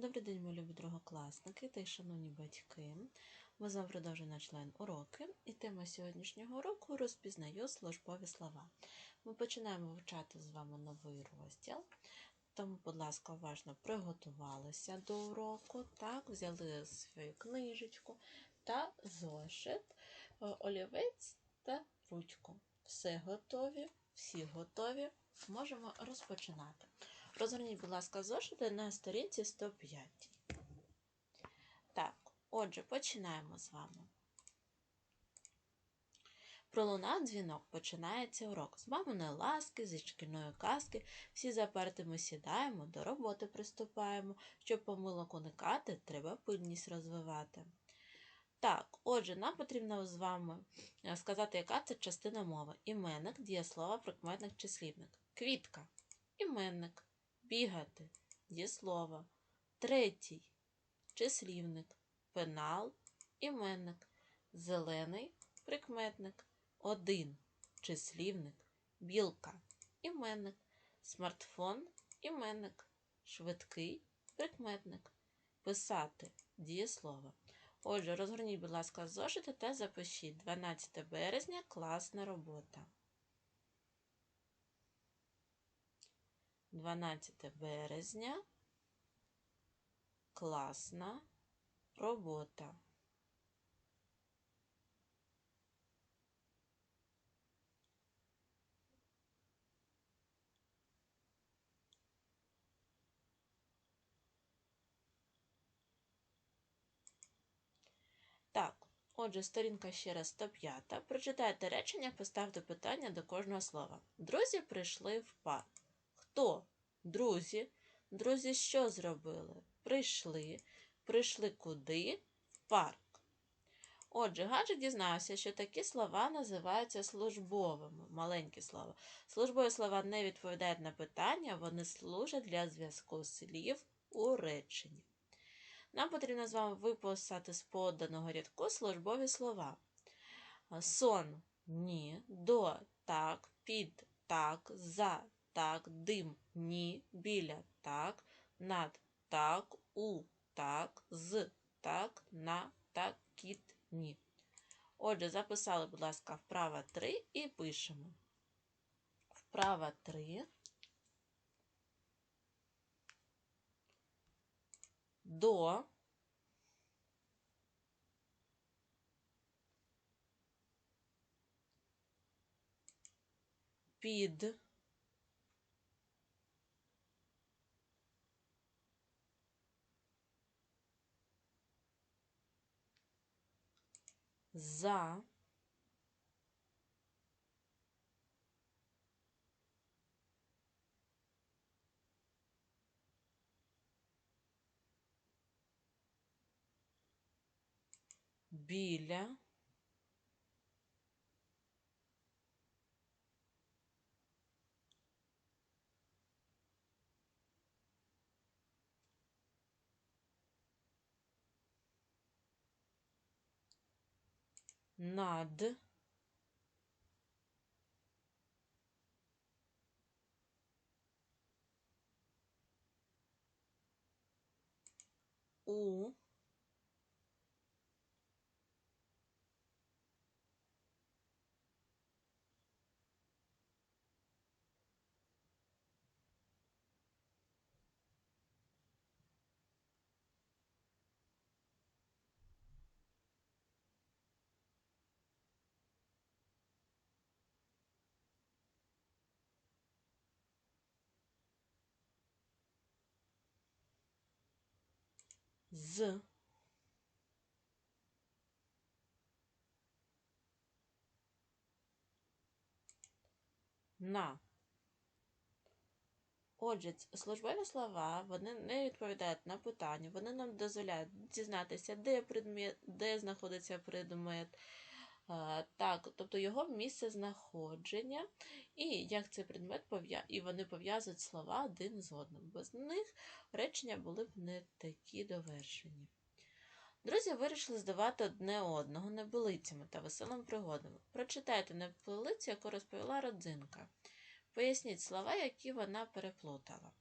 Добрий день, мої любі другокласники та й шановні батьки. Ми з вами продовжуємо наш уроки, і тема сьогоднішнього уроку розпізнаю службові слова. Ми починаємо вивчати з вами новий розділ, тому, будь ласка, уважно приготувалися до уроку, так, взяли свою книжечку та зошит, е, олівець та ручку. Все готові, всі готові. Можемо розпочинати. Розгорніть, будь ласка, зошити на сторінці 105. Так, отже, починаємо з вами. Пролунав дзвінок, починається урок. З маминої ласки, зі шкільної казки, всі заперти ми сідаємо, до роботи приступаємо. Щоб помилок уникати, треба пильність розвивати. Так, отже, нам потрібно з вами е, сказати, яка це частина мови. Іменник, дієслово, прикметник, числівник. Квітка. Іменник. Бігати. Дієслово. Третій. Числівник. Пенал. Іменник. Зелений. Прикметник. Один. Числівник. Білка. Іменник. Смартфон. Іменник. Швидкий. Прикметник. Писати. Дієслово. Отже, розгорніть, будь ласка, зошити та запишіть 12 березня класна робота. 12 березня класна робота. Так, отже, сторінка ще раз 105. Прочитайте речення, поставте питання до кожного слова. Друзі прийшли в парк. Хто? Друзі. Друзі що зробили? Прийшли. Прийшли куди? В парк. Отже, гаджик дізнався, що такі слова називаються службовими. Маленькі слова. Службові слова не відповідають на питання, вони служать для зв'язку слів у реченні. Нам потрібно з вами виписати з поданого рядку службові слова. Сон ні, до так, під так, за так, дим ні, біля. Так, над. Так, у. Так, з. Так, на. Так, кіт ні. Отже, записали, будь ласка, вправа 3 і пишемо. Вправа 3. До. Під за біля над. У з на. Отже, службові слова вони не відповідають на питання, вони нам дозволяють дізнатися, де предмет, де знаходиться предмет, так, тобто його місце знаходження, і як цей предмет пов'я... і вони пов'язують слова один з одним. Без них речення були б не такі довершені. Друзі вирішили здавати одне одного небилицями та веселими пригодами. Прочитайте небилицю, яку розповіла родзинка. Поясніть слова, які вона переплутала.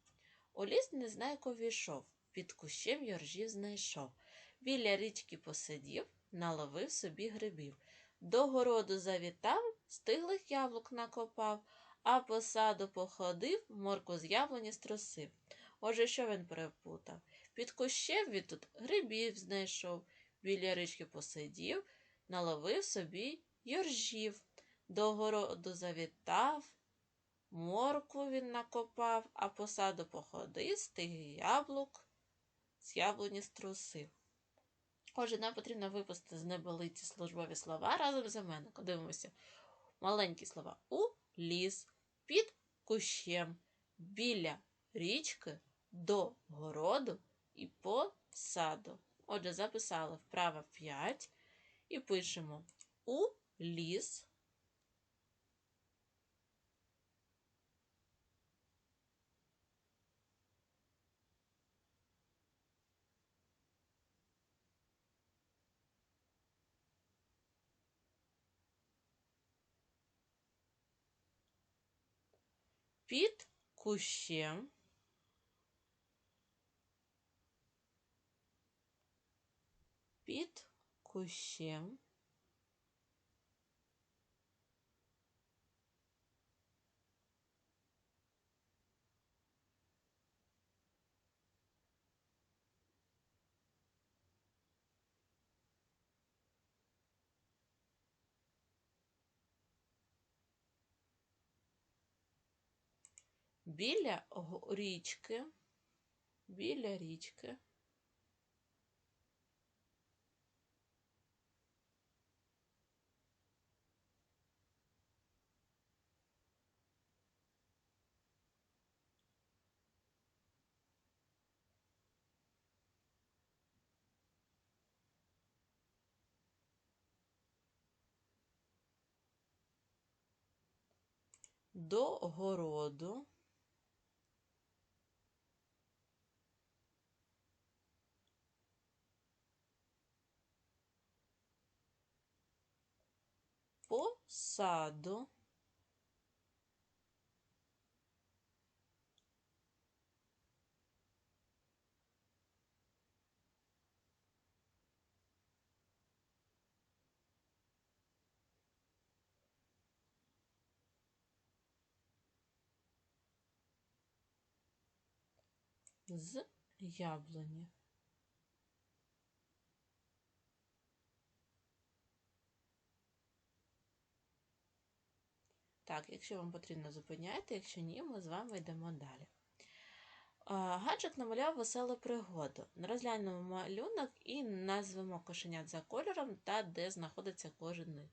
У ліс незнайко війшов, під кущем йоржів знайшов. Біля річки посидів, наловив собі грибів. До городу завітав, стиглих яблук накопав, а по саду походив, морку з яблуні струсив. Отже, що він перепутав? Під кущем він тут грибів знайшов, біля річки посидів, наловив собі йоржів. До городу завітав, морку він накопав, а по саду походив, стиг яблук, з яблуні струсив. Отже, нам потрібно випустити з небелиці службові слова разом з іменником. Дивимося. Маленькі слова у ліс, під кущем, біля річки, до городу і по саду. Отже, записали вправо 5 і пишемо у ліс. Під кущем. Під кущем. Біля річки, біля річки. До городу. По саду. з яблуні. Так, якщо вам потрібно, зупиняйте, якщо ні, ми з вами йдемо далі. Гаджик намаляв веселу пригоду. Розглянемо малюнок і назвемо кошенят за кольором та де знаходиться кожен.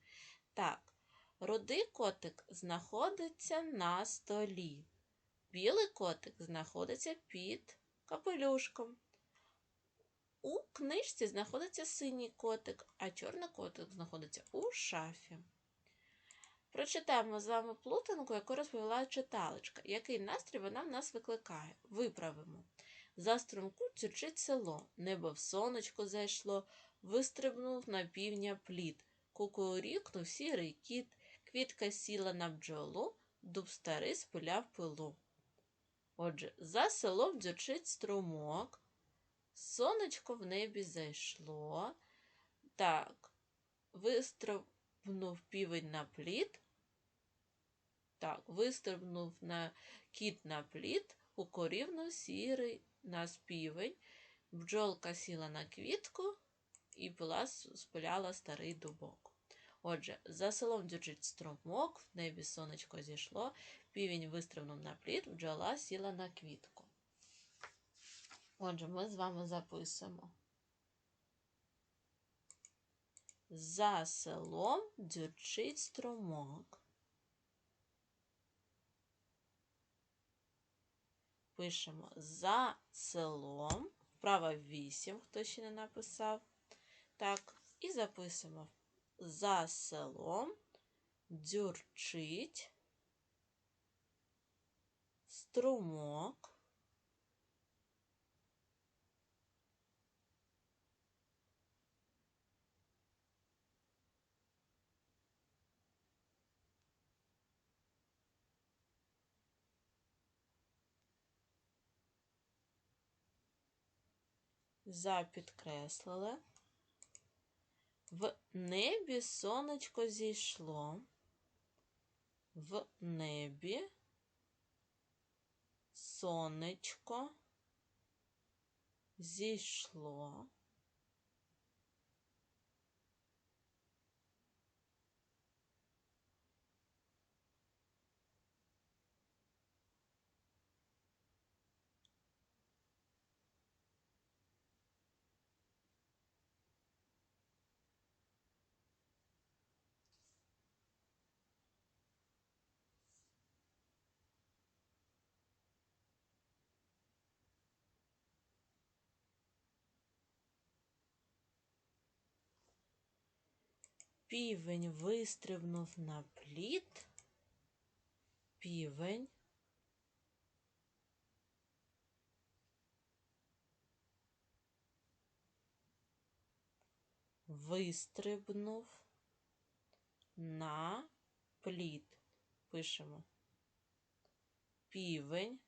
Так, рудий котик знаходиться на столі. Білий котик знаходиться під капелюшком. У книжці знаходиться синій котик, а чорний котик знаходиться у шафі. Прочитаємо з вами плутанку, яку розповіла читалочка. Який настрій вона в нас викликає? Виправимо. За струмку цючить село, небо в сонечко зайшло, вистрибнув на півня плід. Кукурікнув сірий кіт, квітка сіла на бджолу, дуб старий спиляв пилу. Отже, за селом дзючить струмок, сонечко в небі зайшло. Так, вистрибнув півень на плід. Так, вистрибнув на кіт на плід, укорівнув сірий на співень, бджолка сіла на квітку і пила спиляла старий дубок. Отже, за селом дзючить струмок, в небі сонечко зійшло, півень вистрибнув на плід, бджола сіла на квітку. Отже, ми з вами записуємо. За селом дзюрчить струмок. Пишемо за селом. Вправо 8, хто ще не написав. Так, і записуємо. За селом дзюрчить струмок. Запідкреслили. В небі сонечко зійшло. В небі сонечко зійшло. Півень вистрибнув на плід. Півень вистрибнув на плід. Пишемо. Півень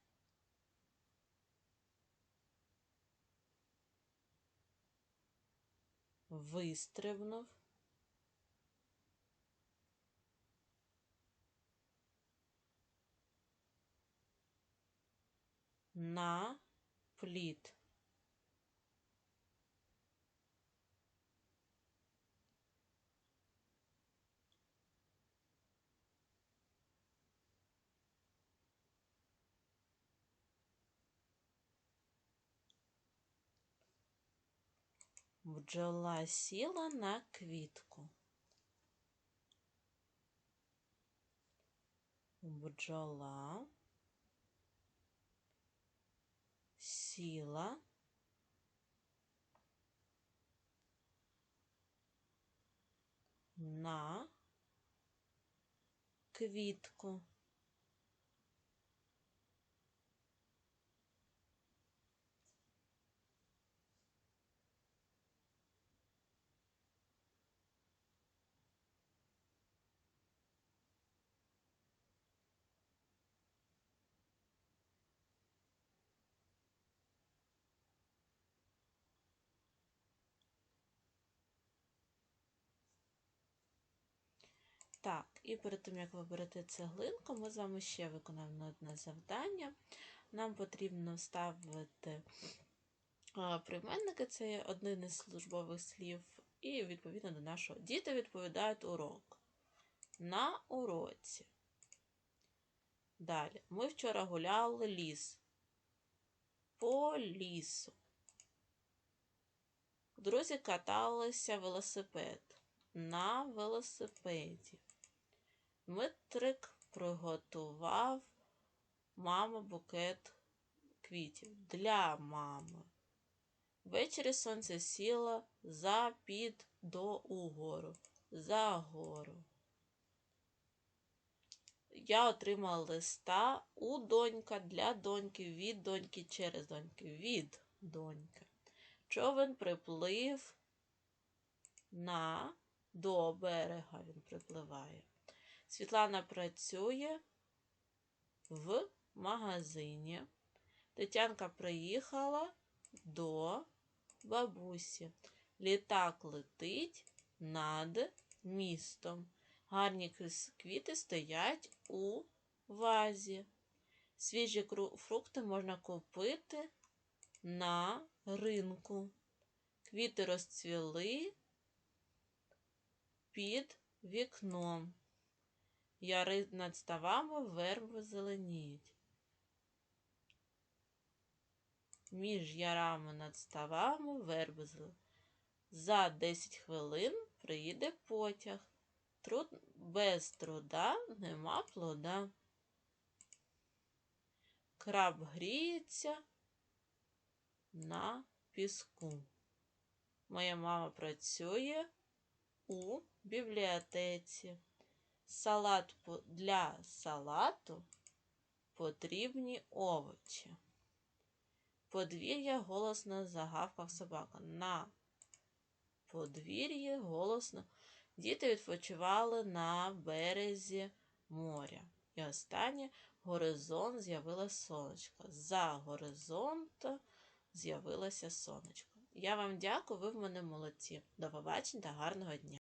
вистрибнув на плід. Бджола сіла на квітку. Бджола сіла на квітку. Так, і перед тим, як ви берете цеглинку, ми з вами ще виконаємо одне завдання. Нам потрібно вставити прийменники, це один із службових слів, і відповідно до нашого. Діти відповідають урок. На уроці. Далі. Ми вчора гуляли ліс. По лісу. Друзі каталися велосипед. На велосипеді. Дмитрик приготував мама букет квітів для мами. Ввечері сонце сіло за під до угору, за гору. Я отримала листа у донька для доньки, від доньки через доньки, від доньки. Човен приплив на до берега він припливає. Світлана працює в магазині. Тетянка приїхала до бабусі. Літак летить над містом. Гарні квіти стоять у вазі. Свіжі фрукти можна купити на ринку. Квіти розцвіли під вікном. Яри над ставами верби зеленіють. Між ярами над ставами верби зеленіють. За 10 хвилин приїде потяг. Труд без труда нема плода. Краб гріється на піску. Моя мама працює у бібліотеці. Салат для салату потрібні овочі. Подвір'я голосно загавкав собака. На подвір'ї голосно. Діти відпочивали на березі моря. І останнє горизонт з'явилося сонечко. За горизонтом з'явилося сонечко. Я вам дякую, ви в мене молодці. До побачення та гарного дня!